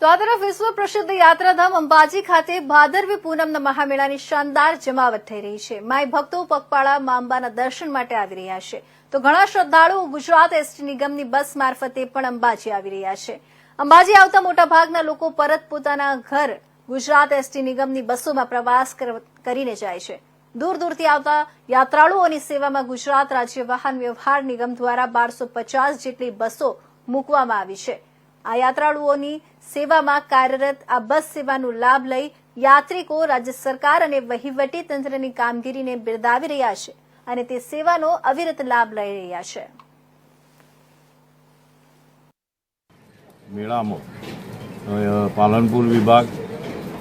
તો આ તરફ વિશ્વ પ્રસિદ્ધ યાત્રાધામ અંબાજી ખાતે ભાદરવી પૂનમના મહામેળાની શાનદાર જમાવટ થઈ રહી છે. માય ભક્તો પગપાળા મા અંબાના દર્શન માટે આવી રહ્યા છે. તો ઘણા શ્રદ્ધાળુઓ ગુજરાત એસટી નિગમની બસ મારફતે પણ અંબાજી આવી રહ્યા છે. અંબાજી આવતા મોટાભાગના લોકો પરત પોતાના ઘર ગુજરાત એસટી નિગમની બસોમાં પ્રવાસ કર- કરીને જાય છે. દૂર દૂરથી આવતા યાત્રાળુઓની સેવામાં ગુજરાત રાજ્ય વાહન વ્યવહાર નિગમ દ્વારા બારસો જેટલી બસો મૂકવામાં આવી છે. આ યાત્રાળુઓની સેવામાં કાર્યરત આ બસ સેવાનો લાભ લઈ યાત્રિકો રાજ્ય સરકાર અને વહીવટી તંત્રની કામગીરીને બિરદાવી રહ્યા છે અને તે સેવાનો અવિરત લાભ લઈ રહ્યા છે. મેળામાં પાલનપુર વિભાગ,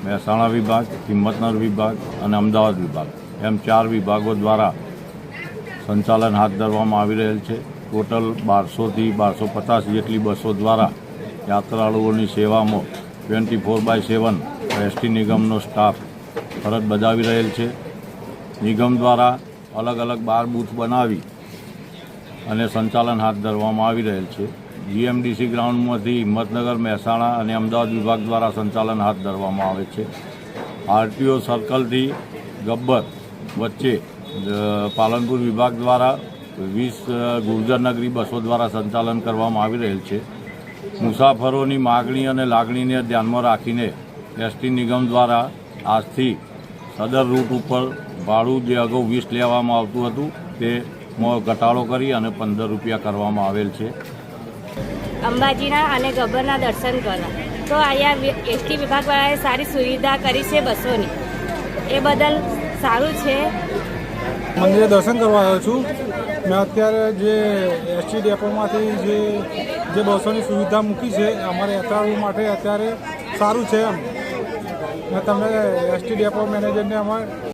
મહેસાણા વિભાગ હિંમતનગર વિભાગ અને અમદાવાદ વિભાગ એમ ચાર વિભાગો દ્વારા સંચાલન હાથ ધરવામાં આવી રહેલ છે. ટોટલ બારસોથી બારસો પચાસ જેટલી બસો દ્વારા યાત્રાળુઓની સેવામાં twenty four by seven ST નિગમનો staff ફરજ બજાવી રહેલ છે. નિગમ દ્વારા અલગ અલગ બાર બૂથ બનાવી અને સંચાલન હાથ ધરવામાં આવી રહેલ છે. જીએમડીસી ગ્રાઉન્ડમાંથી હિંમતનગર, મહેસાણા અને અમદાવાદ વિભાગ દ્વારા સંચાલન હાથ ધરવામાં આવે છે. આરટીઓ સર્કલથી ગબ્બર વચ્ચે પાલનપુર વિભાગ દ્વારા વીસ ગુર્જર ગુર્જરનગરી બસો દ્વારા સંચાલન કરવામાં આવી રહેલ છે. મુસાફરોની માગણી અને લાગણીને ધ્યાનમાં રાખીને એસટી નિગમ દ્વારા આજથી સદર રૂટ ઉપર ભાડું જે અગાઉ વીસ લેવામાં આવતું હતું તેમાં ઘટાડો કરી અને પંદર રૂપિયા કરવામાં આવેલ છે. અંબાજીના અને ગબ્બરના દર્શન કરવા. તો અહીંયા એસટી વિભાગવાળાએ સારી સુવિધા કરી છે બસોની. એ બદલ સારું છે. મંદિરે દર્શન કરવા આવ્યો છું. મેં અત્યારે જે એસટી ડેપોમાંથી જે જે બસોની સુવિધા મૂકી છે, અમારે યાત્રાળુ માટે અત્યારે સારું છે એમ. મેં તમને એસટી ડેપો મેનેજરને અમારે